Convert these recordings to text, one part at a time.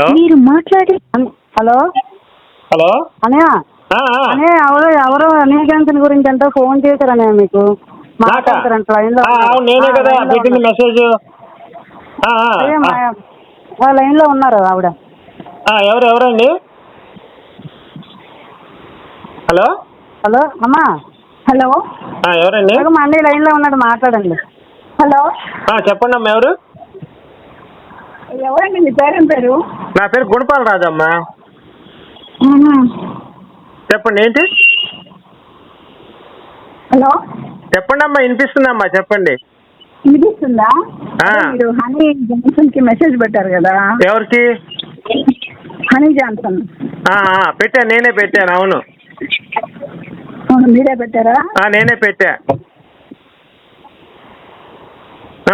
Hello? మీరు మాట్లాడే hello? Hello? ఆ. అనే ఎవరో ఎవరో నీకెంతని గురించి అంటే ఫోన్ చేశారనే మీకు? మాట్లాడతారంట లైన్లో నేనే కదా పెట్టింది మెసేజ్ లైన్లో ఉన్నారు ఆవిడ. ఎవరు ఎవరండి? హలో? హలో అమ్మా. హలో. ఎవరండి? మా అన్నయ్య లైన్లో ఉన్నాడు మాట్లాడండి. హలో. చెప్పండి అమ్మా ఎవరు? ఎవరండి? మీ పేరేం పేరు? నా పేరు గుణపాల రాజమ్మా. చెప్పండి ఏంటి? హలో? చెప్పండి అమ్మా వినిపిస్తుందమ్మా చెప్పండి. వినిపిస్తుందా? మీరు హనీ జాన్సన్కి మెసేజ్ పెట్టారు కదా. ఎవరికి? Honey Johnson. పెట్టాను నేనే పెట్టాను అవును. మీరే పెట్టారా? నేనే పెట్టా.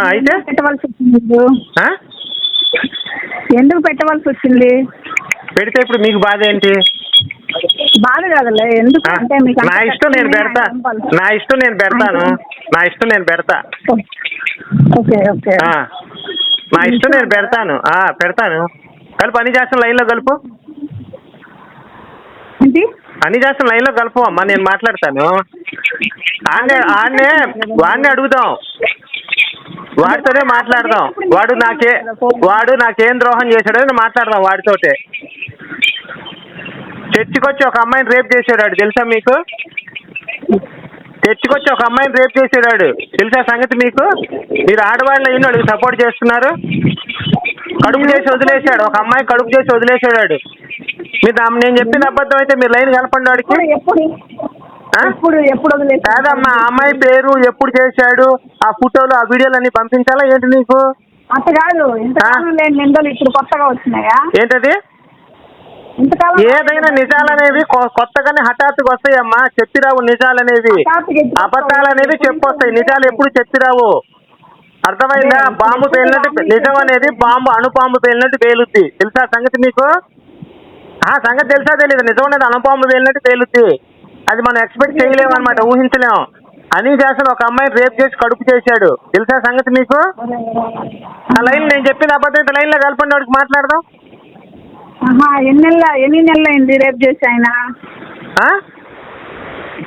అయితే? పెట్టవలసి? ఎందుకు పెట్టవలసి వచ్చింది? పెడితే ఇప్పుడు మీకు బాధ ఏంటి? బాధ కాదులే ఎందుకు? అంటే మీకు నా ఇష్టం నేను పెడతా. నా ఇష్టం నేను పెడతాను. నా ఇష్టం నేను పెడతా. Okay okay. ఆ, నా ఇష్టం నేను పెడతాను. ఆ, పెడతాను. కలుపు అన్ని చేస్తాను లైన్లో కలుపు. ఏంటి? అన్ని చేస్తాను లైన్లో కలుపు. అమ్మా నేను మాట్లాడతాను. ఆడనే ఆడనే వాడిని అడుగుదాం. వాడితోనే మాట్లాడదాం. వాడు నాకే వాడు నాకేం ద్రోహం చేశాడో నేను మాట్లాడదాం వాడితోటే. తెచ్చుకొచ్చి ఒక అమ్మాయిని రేప్ చేశాడు తెలుసా మీకు? తెచ్చుకొచ్చి ఒక అమ్మాయిని రేప్ చేశాడు తెలుసా సంగతి మీకు? మీరు ఆడవాళ్ళు అయిన సపోర్ట్ చేస్తున్నారు? కడుపు చేసి వదిలేశాడు ఒక అమ్మాయి కడుపు చేసి వదిలేశాడు మీరు నేను చెప్పింది అబద్ధం అయితే మీరు లైన్ కలపండి వాడికి. ఎప్పుడు ఎప్పుడు? కాదమ్మా అమ్మాయి పేరు ఎప్పుడు చేశాడు? ఆ ఫోటోలు ఆ వీడియోలు అన్ని పంపించాలా? ఏంటి నీకు? అంత కాదు. ఇంతకాలం లేని నిందలు ఇప్పుడు కొత్తగా వచ్చినాయా? ఏంటది? ఇంతకాలం ఏదైనా నిజాలనేవి కొ- కొత్తగానే హఠాత్తుగా వస్తాయమ్మా. చెప్పిరావు నిజాలనేవి. హఠాత్తుగా ఎత్తుకొస్తాయి. అబద్ధాలు అనేవి చెప్పొస్తాయి. నిజాలు? ఎప్పుడు చెప్పిరావు? అర్థమైందా? అదే, బాంబు పేలినట్టు నిజం అనేది బాంబు అణుబాంబు పేలినట్టు పేలుద్ది. తెలుసా సంగతి మీకు ఆ సంగతి తెలుసా తెలీదు? నిజం అనేది అణుబాంబు పేలినట్టు పేలుద్ది. అది మనం ఎక్స్పెక్ట్ చేయలేము అనమాట ఊహించలేము అని చేసిన ఒక అమ్మాయిని రేప్ చేసి కడుపు చేశాడు. తెలుసా సంగతి మీకు? ఆ లైన్ నేను చెప్పిన అబద్ధం అయితే లైన్లో కలపండి వాడికి మాట్లాడదాం. ఎన్ని నెలల ఎన్ని నెలలు అయింది రేపు చేసి ఆయన?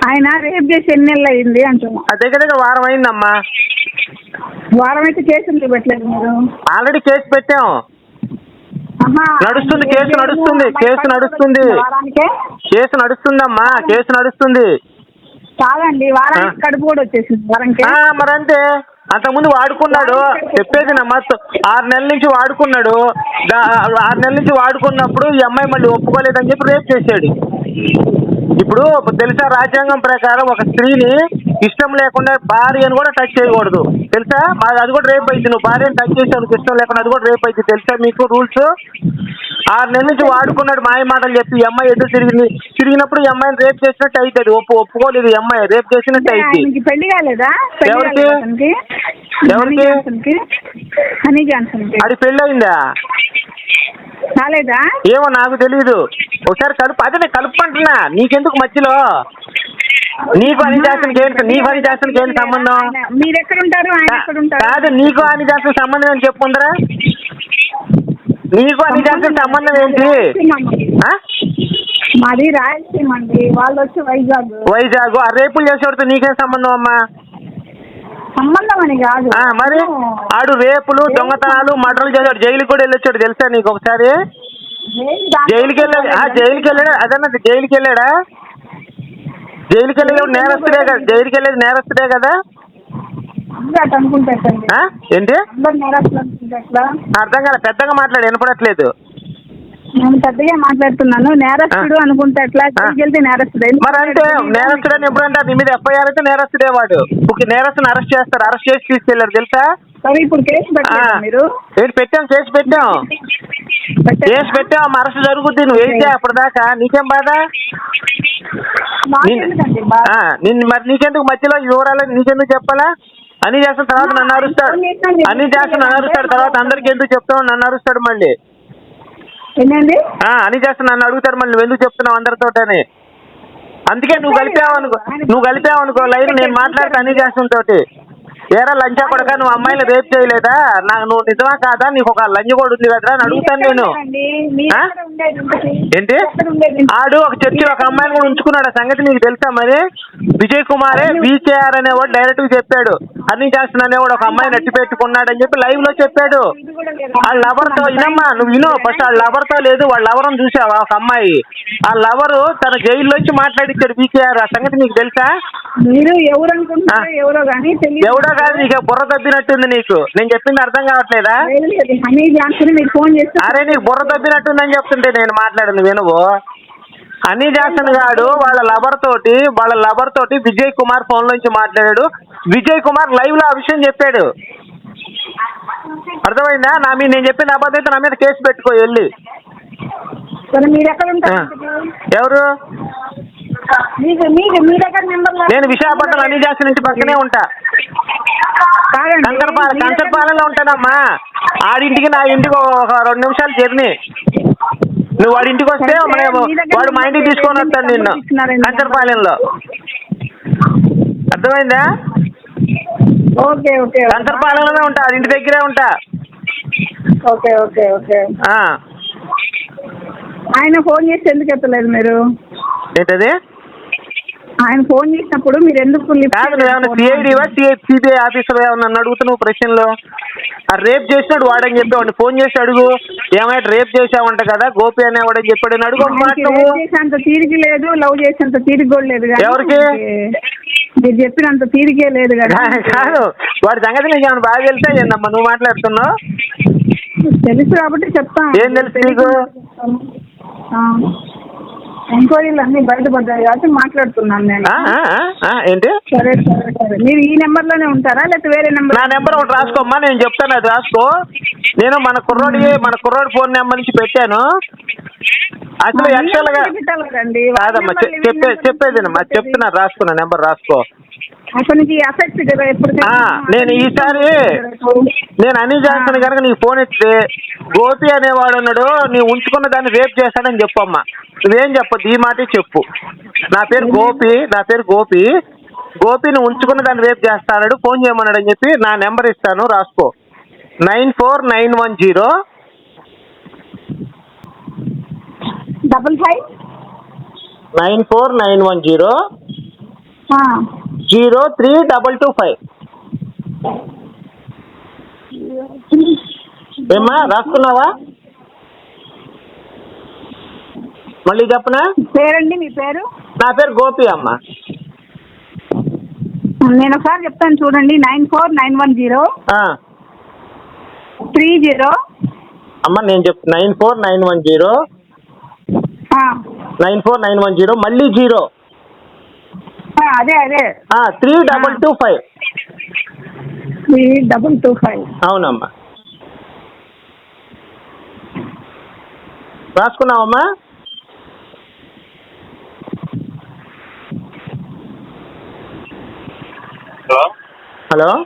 ఆయన రేపు చేసి ఎన్ని నెలలు అయింది అంటున్నా దగ్గర దగ్గర వారం అయిందమ్మా. వారం అయితే కేసు పెట్టలేదు మీరు. ఆల్రెడీ కేసు పెట్టాం. నడుస్తుంది, కేసు నడుస్తుంది, కేసు నడుస్తుంది. కేసు నడుస్తుందమ్మా కేసు నడుస్తుంది. కాదండి వారానికి ఆ. కడుపు కూడా వచ్చేసింది వారానికి. ఆ, మరంతే. అంతకుముందు వాడుకున్నాడు. చెప్పేది నా మత్తు ఆరు నెలల నుంచి వాడుకున్నాడు. ఆరు నెలల నుంచి వాడుకున్నప్పుడు ఈ అమ్మాయి మళ్ళీ ఒప్పుకోలేదని చెప్పి రేప్ చేశాడు. ఇప్పుడు తెలుసా రాజ్యాంగం ప్రకారం ఒక స్త్రీని ఇష్టం లేకుండా భార్యను కూడా టచ్ చేయకూడదు. తెలుసా? మాది అది కూడా రేప్ అయింది. నువ్వు భార్యను టచ్ చేసావు ఇష్టం లేకుండా అది కూడా రేప్ అయింది. తెలుసా మీకు రూల్స్ ఆరు నెలల నుంచి వాడుకున్నాడు మాయ మాటలు చెప్పి అమ్మాయి ఎదురు తిరిగింది. తిరిగినప్పుడు ఈ అమ్మాయిని రేప్ చేసినట్టు అవుతుంది ఒప్పు ఒప్పుకోలేదు ఈ అమ్మాయి. రేప్ చేసినట్టు అయింది ఆయనకి పెళ్ళి కాలేదా? పెళ్ళి ఎవరికి? కాలేదా అతనికి? ఎవరికి? హనీ జాన్సన్కి. హనీ జాన్సన్కి. అది పెళ్ళయిందా కాలేదా ఏమో నాకు తెలియదు ఒకసారి కలుపు అదే నేను కలుపుకుంటున్నా. నీకెందుకు మధ్యలో? నీకు అని చేస్తానికి ఏంటి నీకు అని చేస్తానికి ఏంటి సంబంధం? మీరు ఎక్కడ ఉంటారు ఆయన ఎక్కడ ఉంటారు కాదు నీకు అని చేస్తున్న సంబంధం ఏంటి చెప్పుకుందరా నీకు అని చేస్తున్న సంబంధం ఏంటి. ఆ? మాది రాయలసీమ అండి. వాళ్ళు వచ్చి వైజాగ్. వైజాగ్. ఆ రేపులు చేసేవాడితో నీకేం సంబంధం అమ్మా? సంబంధం అని కాదు. ఆ, మరి? ఆడు రేపులు దొంగతనాలు మర్డర్లు చేశాడు జైలుకి కూడా వెళ్ళొచ్చాడు తెలుసా నీకు ఒకసారి? జైలుకి వెళ్ళాడు. ఆ, జైలుకి వెళ్ళాడు. అదన్నది జైలుకి వెళ్ళాడా? జైలుకి వెళ్ళేది నేరస్తుడే కదా. జైలుకి వెళ్ళేది నేరస్తుడే కదా? అందరూ? ఆ? ఏంటి? అందరు నేరస్తులు అనుకుంటే ఎట్లా అర్థం కాలే. పెద్దగా మాట్లాడు వినపడట్లేదు. నేను పెద్దగా మాట్లాడుతున్నాను. నేరస్తుడు అనుకుంటే ఎట్లా? జైలుకి వెళ్తే నేరస్తుడు. మరి అంటే నేరస్తుడని ఎప్పుడంటే నీ మీద ఎఫ్ఐఆర్ అయితే నేరస్తుడే వాడు. నేరస్తుని అరెస్ట్ చేస్తారు. అరెస్ట్ చేసి తీసుకెళ్ళారు తెలుసా? సరే ఇప్పుడు కేసు. పెట్టారా మీరు? ఏంటి పెట్టాం? కేసు పెట్టాం? కేసు పెట్టాం. అరెస్ట్ జరుగుద్ది. నువ్వు ఏంటి అప్పటిదాకా? నీకేం బాధ? నిన్ను- మరి నీకెందుకు మధ్యలో వివరాలు నీకెందుకు చెప్పాలా? అన్ని చేసిన తర్వాత నన్ను అరుస్తాడు. అన్ని చేస్తున్న నన్ను అరుస్తాడు. తర్వాత అందరికి ఎందుకు చెప్తావు నన్ను అరుస్తాడు మళ్ళీ. ఏంటండి? అని చేస్తే నన్ను అడుగుతారు మళ్ళీ నువ్వు ఎందుకు చెప్తున్నావు అందరితోటని. అందుకే నువ్వు కలిపావు అనుకో నువ్వు కలిపావు అనుకో లైన్ నేను మాట్లాడతా అన్ని చేస్తున్న తోటి ఏరా లంచా కొడక నువ్వు అమ్మాయిని రేప్ చేయలేదా? నాకు నువ్వు నిజమా కాదా? నీకు ఒక లంచ కూడా ఉంది కదరా అని అడుగుతాను నేను? ఏంటి? ఆడు ఒక చర్చి ఒక అమ్మాయిని కూడా ఉంచుకున్నాడు. ఆ సంగతి నీకు తెలుసా మరి? విజయ్ కుమారే బీకేఆర్ అనేవాడు డైరెక్ట్గా చెప్పాడు. అన్ని చేస్తున్న అనేవాడు ఒక అమ్మాయిని పెట్టుకున్నాడు అని చెప్పి లైవ్లో చెప్పాడు. ఆ లవర్తో వినమ్మా నువ్వు విను ఫస్ట్ ఆ లవర్తో లేదు వాళ్ళ లవర్ చూసావా ఒక అమ్మాయి? ఆ లవరు తన జైల్లోంచి మాట్లాడిచ్చాడు బీకేఆర్ ఆ సంగతి నీకు తెలుసా? మీరు ఎవరు అనుకుంటున్నారో ఆ. ఎవరో కానీ తెలియదు. ఎవడో కాదు నీకు బుర్ర తబ్బినట్టుంది నీకు. నేను చెప్పింది అర్థం కావట్లేదా. హనీ ఫోన్ చేస్తే అరే నీకు బుర్ర తబ్బినట్టుందని చెప్తుంటే నేను మాట్లాడింది వినువు. అనీ జాక్సన్ గాడు వాళ్ళ లవర్ తోటి వాళ్ళ లవర్ తోటి విజయ్ కుమార్ ఫోన్ నుంచి మాట్లాడాడు. విజయ్ కుమార్ లైవ్లో ఆ విషయం చెప్పాడు. అర్థమైందా? నా మీద నేను చెప్పిన అబద్ధం అయితే నా మీద కేసు పెట్టుకో వెళ్ళి. ఎవరు? మీకు మీకు మీ దగ్గర నెంబర్ నేను విశాఖపట్నం అనీ జాక్సన్ ఇంటి పక్కనే ఉంటా. కంకరపాలెం కంకరపాలెంలో ఉంటానమ్మా. ఆడింటికి నా ఇంటికి ఒక రెండు నిమిషాలు జర్నీ. నువ్వు వాడి ఇంటికి వస్తే మేము వాడు మా ఇంటికి తీసుకొని వస్తాడు నిన్ను. కంకరపాలెంలో. అర్థమైందా? ఓకే ఓకే కంకరపాలెంలోనే ఉంటా అది ఇంటి దగ్గరే ఉంటా. Okay okay okay. ఆయన ఫోన్ చేసి ఎందుకు ఎత్తలేదు మీరు? ఏంటది? ఆయన ఫోన్ చేసినప్పుడు మీరు ఎందుకు సిఐడివా సిబిఐ ఆఫీసర్ నన్ను అడుగుతున్నావు ప్రశ్నలో? ఆ రేప్ చేసినాడు వాడని చెప్పేవాడిని ఫోన్ చేసి అడుగు. ఏమైనా రేప్ చేసావంట కదా గోపి అనేవాడని చెప్పాడు అని అడుగు చేసేంత తీరిక లేదు లవ్ చేసేంత తీరిక కూడా లేదు ఎవరికి? మీరు చెప్పినంత తీరికే లేదు కదా. కాదు వాడి సంగతి నీకు ఏమైనా బాగా తెలిసా ఏందమ్మా? నువ్వు మాట్లాడుతున్నావు? తెలుసు కాబట్టి చెప్తాం ఏం తెలుసు నీకు? ఎంక్వైరీలు అన్ని బయటపడ్డాయి కాబట్టి మాట్లాడుతున్నాను నేను. ఆ, ఆ, ఆ, ఆ, ఏంటి? సరే సరే సరే. మీరు ఈ నెంబర్లోనే ఉంటారా? లేకపోతే వేరే నెంబర్ నా నెంబర్ ఒకటి రాసుకోమ్మా నేను చెప్తాను అది రాసుకో. నేను మన కుర్రోడి మన కుర్రోడి ఫోన్ నెంబర్ నుంచి పెట్టాను. అసలు యాక్చువల్గా పెట్టాలండి కాదమ్మా చెప్పే చెప్పేదేనమ్మా చెప్తున్నా రాసుకున్నా నెంబర్ రాసుకో. నేను ఈసారి నేను అనీ జాన్సన్ కనుక నీకు ఫోన్ ఇస్తే గోపి అనేవాడు ఉన్నాడు నీ ఉంచుకున్న దాన్ని రేప్ చేస్తాడని చెప్పమ్మా నువ్వేం చెప్పొద్దు ఈ మాటే చెప్పు. నా పేరు గోపి నా పేరు గోపి. గోపి నువ్వు ఉంచుకున్న దాన్ని రేప్ చేస్తాడు ఫోన్ చేయమన్నాడు అని చెప్పి నా నెంబర్ ఇస్తాను రాసుకో. Nine four nine one zero double five? Nine four nine one zero zero three double two five. ఏమ్మా రాసుకున్నావా? మళ్ళీ చెప్పనా? పేరండి మీ పేరు? నా పేరు గోపి అమ్మ. నేను ఒకసారి చెప్తాను చూడండి nine four nine one zero three zero అమ్మ నేను చెప్ nine four nine one zero nine four nine one zero మళ్ళీ జీరో. అదే అదే. Three double two five. Three double two five. అవునమ్మా. రాసుకున్నావమ్మా? హలో? హలో?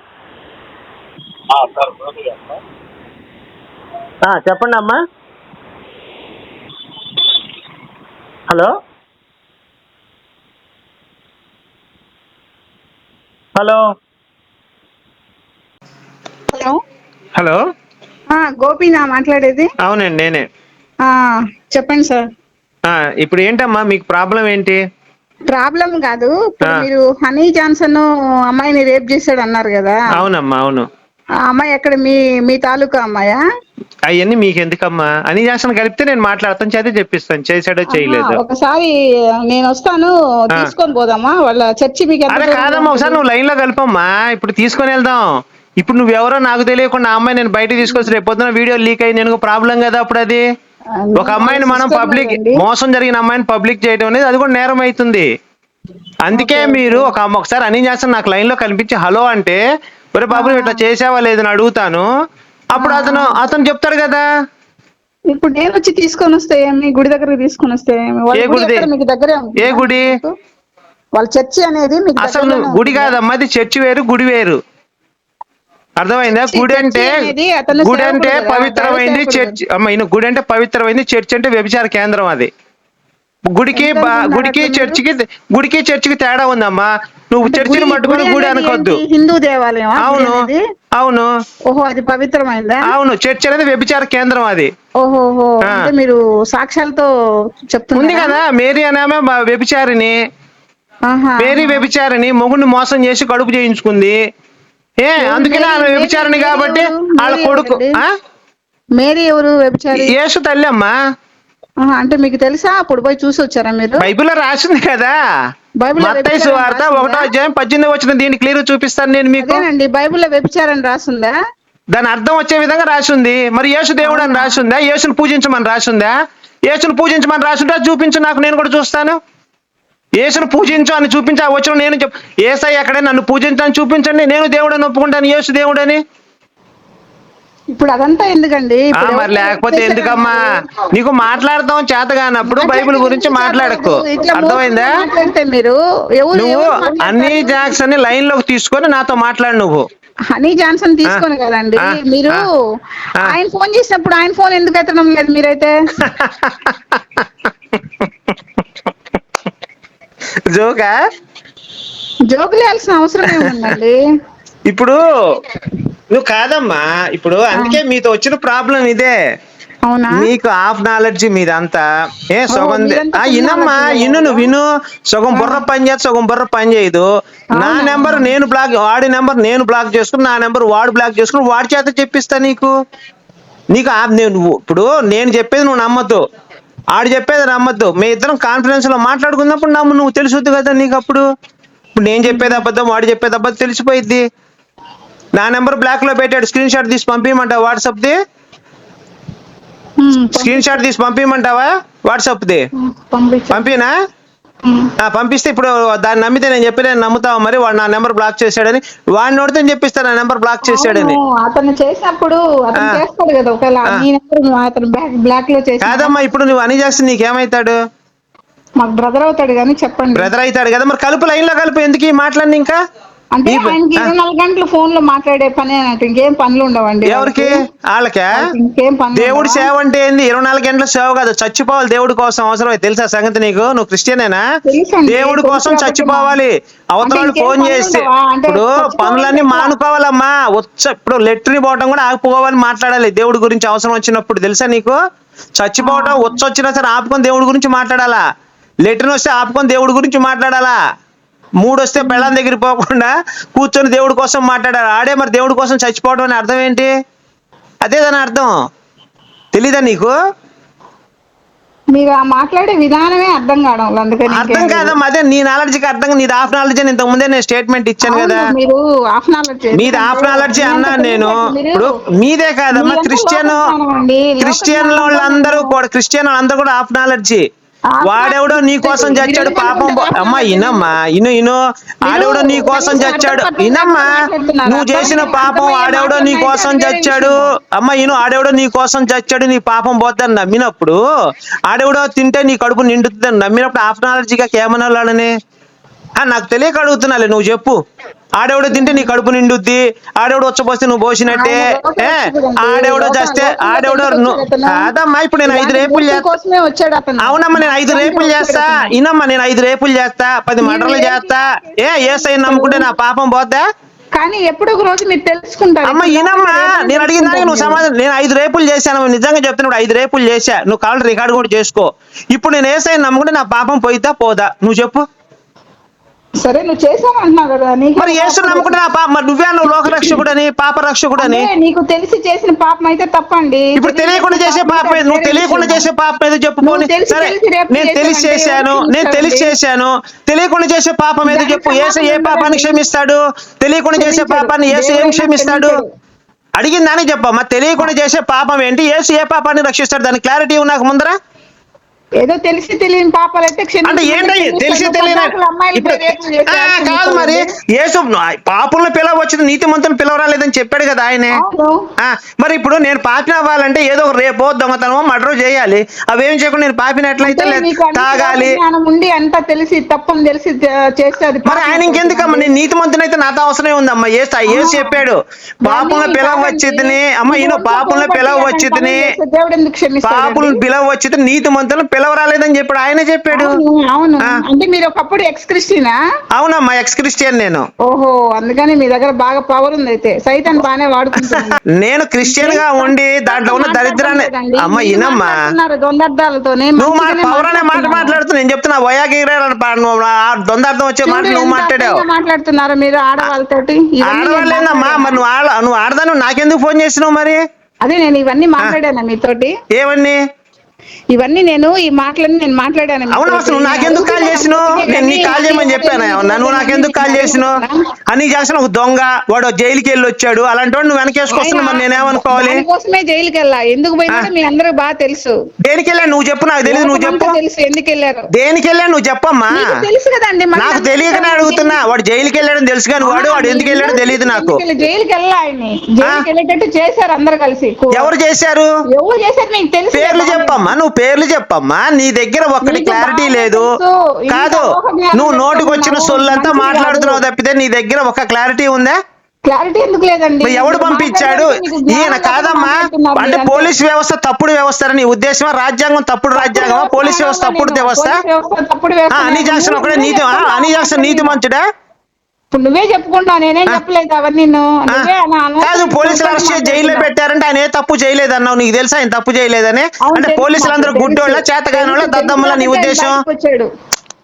ఆ, సార్ గోపి గారు. ఆ, చెప్పండి అమ్మా హలో? హలో? హలో? హలో? గోపినా మాట్లాడేది? అవునండి నేనే. ఆ, చెప్పండి సార్. ఆ, ఇప్పుడు ఏంటమ్మా మీకు ప్రాబ్లం ఏంటి? ప్రాబ్లం కాదు. మీరు హనీ జాన్సన్ అమ్మాయిని రేప్ చేశాడు అన్నారు కదా. అవునమ్మా అవును. ఆ అమ్మాయి ఎక్కడ మీ మీ తాలూకా అమ్మాయా? అవన్నీ మీకు ఎందుకమ్మా అని చేస్తాను కలిపితే నేను మాట్లాడతాను చదివి చెప్పిస్తాను. చేశాడో చేయలేదు? ఒకసారి నేను వస్తాను. తీసుకొని పోదామా? వాళ్ళ చర్చి మీకు కాదమ్మా ఒకసారి? నువ్వు లైన్లో కలిపమ్మా. ఇప్పుడు తీసుకొని వెళ్దాం. ఇప్పుడు నువ్వెవరో నాకు తెలియకుండా ఆ అమ్మాయి నేను బయట తీసుకొచ్చి రేపు పొద్దున వీడియో లీక్ అయ్యి నేను ప్రాబ్లం కదా అప్పుడు అది? ఒక అమ్మాయిని మనం పబ్లిక్. మోసం జరిగిన అమ్మాయిని పబ్లిక్ చేయడం అనేది అది కూడా నేరం అవుతుంది. అందుకే మీరు ఒక అమ్మ ఒకసారి అని చేస్తాను నాకు లైన్లో కనిపించి హలో అంటే ఒరే బాబు నువ్వు ఇట్లా చేసావా లేదని అడుగుతాను. అప్పుడు అతను అతను చెప్తాడు కదా ఇప్పుడు నేను వచ్చి తీసుకొని వస్తే ఏమి గుడి దగ్గరకు తీసుకొని వస్తే ఏమి? వాళ్ళ ఏ గుడి? ఎక్కడ మీకు దగ్గరే? ఏ గుడి? వాళ్ళ చర్చి అనేది మీకు అసలు దగ్గరలోనే గుడి? కాదమ్మా అది చర్చి వేరు గుడి వేరు అర్థమైందా చర్చి- గుడి అంటే చర్చి అనేది అతను గుడి అంటే కదా, పవిత్రమైంది దైవ సేవకుడు చర్చి అమ్మ ఈయన గుడి అంటే పవిత్రమైంది చర్చి అంటే వ్యభిచార కేంద్రం అది గుడికి బా- గుడికి మీరు? చర్చికి గుడికి చర్చికి తేడా ఉందమ్మా నువ్వు చర్చిని పట్టుకొని గుడి అనకొద్దు? హిందూ దేవాలయం అవును. అవును. ఓహో అది పవిత్రమైందా? అవును చర్చ్ అనేది వ్యభిచార కేంద్రం అది. అంటే మీరు సాక్ష్యాలతో ఉంది చెప్తున్నారు కదా మేరీ అనే వ్యభిచారిని. మేరీ వ్యభిచారిని మొగుడిని మోసం చేసి కడుపు చేయించుకుంది. ఏ అందుకనే ఆమె వ్యభిచారిని కాబట్టి? వాళ్ళ కొడుకు? మేరీ ఎవరు వ్యభిచారి? యేసు తల్లి అమ్మా. అంటే మీకు తెలుసా? అప్పుడు పోయి చూసి వచ్చారా మీరు? బైబిల్లో రాసింది కదా. సువార్త రాసిందా? ఒకటో అధ్యాయం పద్దెనిమిది వచ్చిన దీన్ని క్లియర్ చూపిస్తాను నేను మీకు. బైబిల్లో వ్యభిచారం రాసిందా? దాని అర్థం వచ్చే విధంగా రాసింది. మరి యేసు దేవుడు అని రాసిందా? యేసుని పూజించమని రాసిందా? యేసుని పూజించమని రాసిందా చూపించు నాకు నేను కూడా చూస్తాను. యేసును పూజించు అని చూపించా వచ్చిన నేను చెప్ ఏసై అక్కడే నన్ను పూజించని చూపించండి నేను దేవుడని ఒప్పుకుంటాను యేసు దేవుడని. ఇప్పుడు అదంతా ఎందుకండి? మరి లేకపోతే ఎందుకమ్మా? నీకు మాట్లాడతాం చేత కానప్పుడు బైబిల్ గురించి మాట్లాడకు. అర్థమైందా? మీరు ఎవరు నువ్వు? అన్ని జాక్సన్ లైన్లోకి తీసుకొని నాతో మాట్లాడు నువ్వు. హనీ జాన్సన్ తీసుకొని కదండి. మీరు. ఆయన ఫోన్ చేసినప్పుడు ఆయన ఫోన్ ఎందుకు ఎత్తడం లేదు మీరైతే? జోకా? జోకులు అవసరం ఏముందండి? ఇప్పుడు నువ్వు కాదమ్మా. ఇప్పుడు అందుకే మీతో వచ్చిన ప్రాబ్లం ఇదే. అవునా? నీకు హాఫ్ నాలెడ్జ్ మీదంతా. ఏ సగం knowledge ఇను నువ్వు? విను. సగం బుర్ర పని చేస్తే సగం బుర్ర పని చేయదు. నా? నెంబర్ నేను బ్లాక్ వాడి నెంబర్ నేను బ్లాక్ చేసుకుని నా నెంబర్ వాడు బ్లాక్ చేసుకుని వాడి చేత చెప్పిస్తా నీకు. నీకు నువ్వు ఇప్పుడు నేను చెప్పేది నువ్వు నమ్మద్దు. ఆడు చెప్పేది నమ్మద్దు. మీ ఇద్దరం కాన్ఫిడెన్స్లో మాట్లాడుకున్నప్పుడు నమ్ము నువ్వు తెలుసుద్ది కదా నీకు అప్పుడు. ఇప్పుడు నేను చెప్పేది అబద్ధం వాడు చెప్పేది అబద్ధం తెలిసిపోయిద్ది. నా నెంబర్ బ్లాక్లో పెట్టాడు. స్క్రీన్ షాట్ తీసి పంపించమంటావా వాట్సాప్ ది? స్క్రీన్ షాట్ తీసి పంపించమంటావా వాట్సాప్ ది? పంపినా? పంపిస్తే ఇప్పుడు దాన్ని నమ్మితే నేను చెప్పి నేను నమ్ముతావా మరి? వాడు నా నెంబర్ బ్లాక్ చేశాడని. వాడిని నోడితే చెప్పిస్తా నా నెంబర్ బ్లాక్ చేశాడని. అతను చేసినప్పుడు అతను. చేస్తాడు కదా. ఒకవేళ బ్లాక్లో చేసి కాదమ్మా ఇప్పుడు నువ్వు అని చేస్తే నీకేమవుతాడు మాకు బ్రదర్ అవుతాడు కానీ చెప్పండి. బ్రదర్ అవుతాడు కదా. మరి కలుపు లైన్లో కలుపు. ఎందుకు ఈ మాట్లాడి ఇంకా? అంటే ఆయనకి. ఇరవై నాలుగు గంటలు ఫోన్లో మాట్లాడే పని అన్నట్టు ఇంకేం పనులు ఉండవండి ఎవరికి? వాళ్ళకే? ఇంకేం పనులు దేవుడి ఉండవా? సేవ అంటే ఏంది? ఇరవై నాలుగు గంటల సేవ కాదు. చచ్చిపోవాలి దేవుడి కోసం అవసరమే తెలుసా సంగతి నీకు? నువ్వు క్రిస్టియనేనా? తెలుసండి, దేవుడి కోసం చచ్చిపోవాలి. అవతల అంటే వాళ్ళు ఇంకేం ఫోన్ పనులు చేస్తే ఉండవా? అంటే ఇప్పుడు చచ్చిపోవాలి పనులన్నీ? మానుకోవాలమ్మా. వచ్చ ఇప్పుడు లెట్రిన్ పోవటం కూడా ఆగిపోవాలని మాట్లాడాలి. దేవుడి గురించి అవసరం వచ్చినప్పుడు. తెలుసా నీకు? చచ్చిపోవటం వచ్చొచ్చినా సరే ఆపుకొని దేవుడి గురించి మాట్లాడాలా? లెట్రిన్ వస్తే ఆపుకొని దేవుడి గురించి మాట్లాడాలా? మూడు వస్తే పెళ్ళాం దగ్గర పోకుండా కూర్చొని దేవుడి కోసం మాట్లాడాలి. ఆడే మరి దేవుడి కోసం చచ్చిపోవడం అని అర్థం ఏంటి? అదే దాని అర్థం. తెలీదా నీకు? మీరు ఆ మాట్లాడే విధానమే అర్థం కావడం అందుకని అర్థం. కాదమ్మా అదే నీ నాలెడ్జ్కి అర్థం నీది హాఫ్ నాలెడ్జ్ అని ఇంతకు ముందే నేను స్టేట్మెంట్ ఇచ్చాను కదా. మీరు హాఫ్ నాలెడ్జ్ మీది హాఫ్ నాలెడ్జ్ అన్నాను నేను. ఇప్పుడు మీదే కాదమ్మా క్రిస్టియన్. క్రిస్టియన్ వాళ్ళందరూ కూడా క్రిస్టియన్ వాళ్ళందరూ కూడా హాఫ్ నాలెడ్జ్ వాడెవడో నీ కోసం చచ్చాడు పాపం అమ్మా ఇనమ్మా ఇను ఇను. ఆడెవడో నీ కోసం చచ్చాడు. ఇనమ్మా. నువ్వు చేసిన పాపం ఆడెవడో నీ కోసం చచ్చాడు. అమ్మ ఇను ఆడెవడో నీ కోసం చచ్చాడు నీ పాపం పోద్దని నమ్మినప్పుడు ఆడెవడో తింటే నీ కడుపు నిండుతుందని నమ్మినప్పుడు హాఫ్ నాలెడ్జ్గా ఏమన్నా వాళ్ళని ఆ, నాకు తెలియక అడుగుతున్నాలే నువ్వు చెప్పు. ఆడెవడో తింటే నీ కడుపు నిండుద్ది ఆడెవడో వచ్చపోస్తే నువ్వు పోసినట్టే. ఆడెవడో చేస్తే ఆడెవడో? కాదమ్మా ఇప్పుడు నేను ఐదు రేపులు అవునమ్మా నేను ఐదు రేపులు చేస్తా. ఇనమ్మా నేను ఐదు రేపులు చేస్తా. పది మటర్లు చేస్తా. ఏ? ఏసై నమ్ముకుంటే నా పాపం పోద్దా? కానీ ఎప్పుడు ఒక రోజు మీరు తెలుసుకుంటారు. అమ్మ ఈనమ్మా నేను అడిగిన దానికి నువ్వు సమాధానం నేను ఐదు రేపులు చేశాను. నిజంగా చెప్తున్నాడు ఐదు రేపులు చేశా. నువ్వు కావాలి రికార్డు కూడా చేసుకో. ఇప్పుడు నేను ఏసై నమ్ముకుంటే నా పాపం పోయిద్దా పోదా? నువ్వు చెప్పు. సరే నువ్వు చేసావు అంటున్నావు కదా నీకు మరి నా పాప మరి నువ్వే నువ్వు లోక రక్షకుడని పాప రక్షకుడని నీకు తెలిసి చేసిన పాపం అయితే తప్పండి ఇప్పుడు తెలియకుండా చేసే పాపం ఏది? నువ్వు తెలియకుండా చేసే పాపం ఏదో చెప్పు నువ్వు పోనీ. తెలిసి సరే తెలిసి రేపు నేను తెలిసి చేసావంటే చేశాను నేను తెలిసి? చేశాను తెలియకుండా చేసే పాపం దానికి చెప్పు ఏసు ఏ సమాధానం పాపాన్ని. క్షమిస్తాడు తెలియకుండా చేసే క్షమించడు. పాపాన్ని ఏసు ఏం క్షమిస్తాడు క్షమించడు. అడిగిన దానికి చెప్పమ్మా తెలియకుండా చేసే పాపం ఏంటి ఏసు ఏ పాపాన్ని రక్షిస్తాడు దాని క్లారిటీ నాకు ముందర ఏదో తెలిసి తెలియని పాపాలు అయితే అంటే ఏంటి తెలిసి తెలియని కాదు మరి. యేసు పాపులను పిలవ వచ్చింది నీతి మంతులు పిలవరాలేదని చెప్పాడు కదా ఆయనే. మరి ఇప్పుడు నేను పాపిన అవ్వాలంటే ఏదో ఒక రేపో దొంగతనమో మర్డర్ చేయాలి. అవేం చేయకుండా నేను పాపినట్లయితే లే- తాగాలి. ఉండి అంతా తెలిసి తప్పని తెలిసి చే- చేస్తే అది మరి ఆయన ఇంకెందుకమ్మా నేను నీతి మంతునైతే నాతో అవసరమే ఉందమ్మా. ఏ ఏసు చెప్పాడు. పాపంలో పిలవ వచ్చిందని అమ్మ ఈయన పాపంలో పిలవ వచ్చిందని దేవుడు ఎందుకు క్షమిస్తాడు పాపులను పిలవ పిలవరాలేదని చెప్పాడు. ఆయనే చెప్పాడు. అవును. అంటే మీరు ఒకప్పుడు ఎక్స్ క్రిస్టియనా అవునమ్మా ఎక్స్ క్రిస్టియన్ నేను. ఓహో అందుకని మీ దగ్గర బాగా పవర్ ఉంది అయితే సైతాన్ బాగానే వాడుకుంటుంది. నేను క్రిస్టియన్గా ఉండి దాంట్లో ఉన్న దరిద్రాన్ని. అమ్మ ఇనమ్మా. దొందర్థాలతోనే నువ్వు పవర్ అనే మాట. మాట్లాడుతున్నా నేను చెప్తున్నా వయాగిరి దొందార్థం వచ్చే మాట నువ్వు మాట్లాడావు. మాట్లాడుతున్నారు మీరు ఆడవాళ్ళతోటి? మాట్లాడాను. మరి నువ్వు ఆడ నువ్వు ఆడదాను నాకెందుకు ఫోన్ చేసినావు మరి? అదే నేను ఇవన్నీ మాట్లాడాను మీతోటి? ఏవన్నీ? ఇవన్నీ నేను ఈ మాటలన్నీ నేను మాట్లాడాను అవును. అసలు నాకెందుకు కాల్ చేసినావు నేను నీకు కాల్ చేయమని చెప్పాను ఏమన్నా? నువ్వు నాకెందుకు కాల్ చేసినావు అని చేసిన ఒక దొంగ వాడు జైలుకి వెళ్ళి వచ్చాడు. అలాంటి వాడు నువ్వు వెనకేసుకొస్తున్నా మరి నేనేమనుకోవాలి? దానికోసమే జైలుకి వెళ్ళా. ఎందుకు పోయినా మీ అందరికి బాగా తెలుసు. దేనికి వెళ్ళా నువ్వు చెప్పు నాకు తెలియదు నువ్వు చెప్పు. తెలుసు ఎందుకు వెళ్ళారు. దేనికి వెళ్ళా నువ్వు చెప్పమ్మా. మీకు తెలుసు కదండి నాకు తెలియకనే. అడుగుతున్నా. వాడు జైలుకి వెళ్ళాడని తెలుసు కానీ వాడు వాడు ఎందుకు వెళ్ళాడో తెలియదు నాకు. జైలుకి వెళ్ళా ఆయన్ని? జైలుకి వెళ్ళేటట్టు చేశారు అందరు కలిసి. ఎవరు చేశారు? ఎవరు చేశారు నీకు తెలుసు పేర్లు. చెప్పమ్మా. నువ్వు పేర్లు చెప్పమ్మా. నీ దగ్గర ఒక్కటి క్లారిటీ లేదు. కాదు నువ్వు నోటికి వచ్చిన. సొల్లంతా మాట్లాడుతున్నావు. తప్పితే నీ దగ్గర ఒక క్లారిటీ ఉందా? క్లారిటీ ఎందుకు లేదండి? ఎవడు పంపించాడు? ఈయన కాదమ్మా. అంటే. పోలీస్ వ్యవస్థ తప్పుడు వ్యవస్థ నీ ఉద్దేశమా? రాజ్యాంగం తప్పుడు రాజ్యాంగమా? పోలీస్ వ్యవస్థ తప్పుడు వ్యవస్థ? అని చేస్తున్నా ఒకడే నీతి అని చేస్తున్న నీతి మంచుడా ఇప్పుడు నువ్వే చెప్పుకుంటావు నేనేం చెప్పలేదు అవన్నీ నువ్వు ఆ, నువ్వే నా అనవసరం కాదు పోలీసులు అరెస్ట్ చేసి జైల్లో. పెట్టారంటే ఆయన ఏ తప్పు చేయలేదు అన్నావు నీకు తెలుసా ఆయన తప్పు చేయలేదని? అంటే పోలీసులందరూ నాకు, గుడ్డోళ్ళ. చేతగానోళ్ళ తెలుసు, దద్దమ్మల నీ ఉద్దేశం?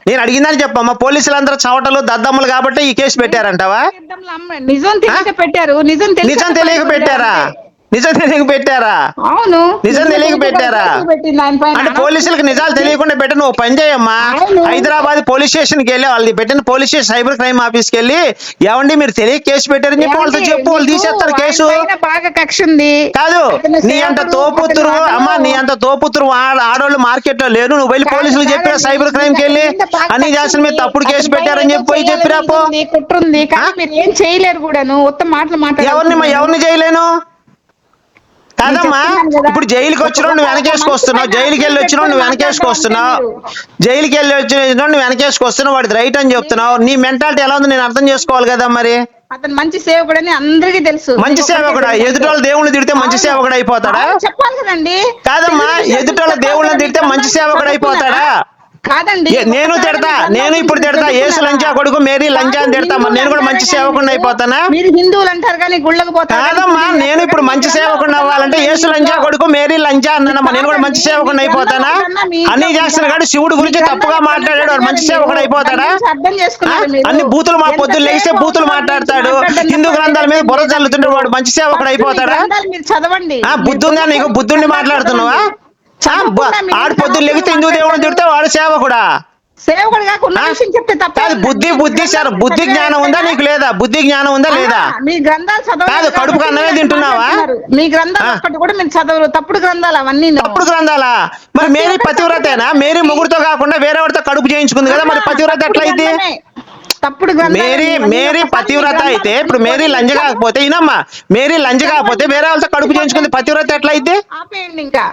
నేను అడిగిందని చెప్పమ్మా. పోలీసులందరూ చవటలు దద్దమ్మలు కాబట్టి ఈ కేసు పెట్టారంటావా? నిజం తెలియక పెట్టారు. నిజం తెలియక పెట్టారా? నిజం తెలియక పెట్టారా? అవును. నిజం తెలియక పెట్టారా. అంటే పోలీసులకు నిజాలు తెలియకుండా పెట్టి నువ్వు పని చేయమ్మా. హైదరాబాద్ పోలీస్ స్టేషన్కి వెళ్ళి వాళ్ళు పెట్టిన పోలీస్ స్టేషన్ సైబర్ క్రైమ్ ఆఫీస్కి వెళ్ళి ఏమండి మీరు తెలియక కేసు పెట్టారని చెప్పి వాళ్ళతో చెప్పు వాళ్ళు తీసేస్తారు కేసు. పైన బాగా కక్ష ఉంది. కాదు నీ అంత తోపుతురు అమ్మా నీ అంత తోపుతురు ఆడ- ఆడోళ్ళు మార్కెట్లో లేరు నువ్వు వెళ్ళి పోలీసులు చెప్పిన. సైబర్ క్రైమ్కి వెళ్ళి? అన్ని చేసిన మీద ఉంది. తప్పుడు కేసు పెట్టారని చెప్పి పోయి ఏదో చెప్పిరా పో. చేయాలని ఉంది, కుట్రుంది? మీరు ఏం చేయలేరు ఉత్తమ మాటలు మాట్లాడారు ఎవరిని ఎవరిని చేయలేను? కాదమ్మా. ఇప్పుడు జైలుకి వచ్చిన నువ్వు వెనకేసుకొస్తున్నావు జైలుకి వెళ్ళి వచ్చిన నువ్వు వెనకేసుకొస్తున్నావు జైలుకి వెళ్ళి వచ్చిన నువ్వు వెనకేసుకొస్తున్నావు వాడిది రైట్ అని చెప్తున్నావు. నీ మెంటాలిటీ ఎలా ఉంది నేను అర్థం చేసుకోవాలి కదా మరి? అతను మంచి సేవకుడని అందరికీ తెలుసు. మంచి సేవకుడా? ఎదుటోళ్ళ దేవుళ్ళు తిడితే మంచి. సేవకుడు అయిపోతాడా చెప్పాలి కదండి. కాదమ్మా ఎదుటోళ్ళ దేవుళ్ళని తిడితే మంచి సేవకుడు అయిపోతాడా కాదండి. నేను తిడతా నేను ఇప్పుడు తిడతా ఏసు లంచా కొడుకు మేరీ లంచా అని తిడతా నేను కూడా మంచి సేవకుడిని అయిపోతానా? మీరు హిందువులు అంటారు కానీ గుళ్ళకు కానీ కాదమ్మా నేను ఇప్పుడు మంచి సేవకుడిని అవ్వాలంటే యేసు లంచా కొడుకు మేరీ లంచా అన్నానమ్మా నేను కూడా మంచి సేవకుడిని అయిపోతానా? అన్ని చేస్తున్న కాదు శివుడు గురించి తప్పుగా మాట్లాడాడు వాడు మంచి సేవకుడు అయిపోతాడా. అన్ని బూతులు మా ఎంతసేపు లేస్తే బూతులు మాట్లాడతాడు. హిందూ గ్రంథాల మీద బుర్ర చల్లుతుంటే వాడు మంచి సేవకుడు అయిపోతాడా? చదవండి. ఆ బుద్ధి ఉందా నీకు? బుద్ధుండి మాట్లాడుతున్నావా? ఆడు పొద్దున్న లెగితే హిందూ దేవుడిని తిడితే వాడు సేవకుడా సేవకుడు చెప్తే తప్ప కాదు బుద్ధి బుద్ధి సార్ బుద్ధి జ్ఞానం ఉందా నీకు లేదా? బుద్ధి జ్ఞానం ఉందా లేదా? మీ గ్రంథాలు కడుపుకు కాబట్టి అన్నమే తింటున్నావా? మీ గ్రంథాలు. ఒక్కటి కూడా మీరు చదవరు. తప్పుడు గ్రంథాలు అవన్నీ తప్పుడు గ్రంథాలా? మరి మేరీ పతివ్రతేనా? మేరీ ముగ్గురుతో కాకుండా వేరే వాడితో కడుపు చేయించుకుంది కదా మరి పతివ్రత ఎట్లా అయింది తప్పుడు మేరీ మేరీ పతివ్రత అయితే ఇప్పుడు మేరీ లంజ కాకపోతే ఈనమ్మా మేరీ లంజ కాకపోతే వేరే వాళ్ళతో కడుపు చేయించుకుంది పతివ్రత ఎట్లా అయితే ఆపేయండి ఇంకా.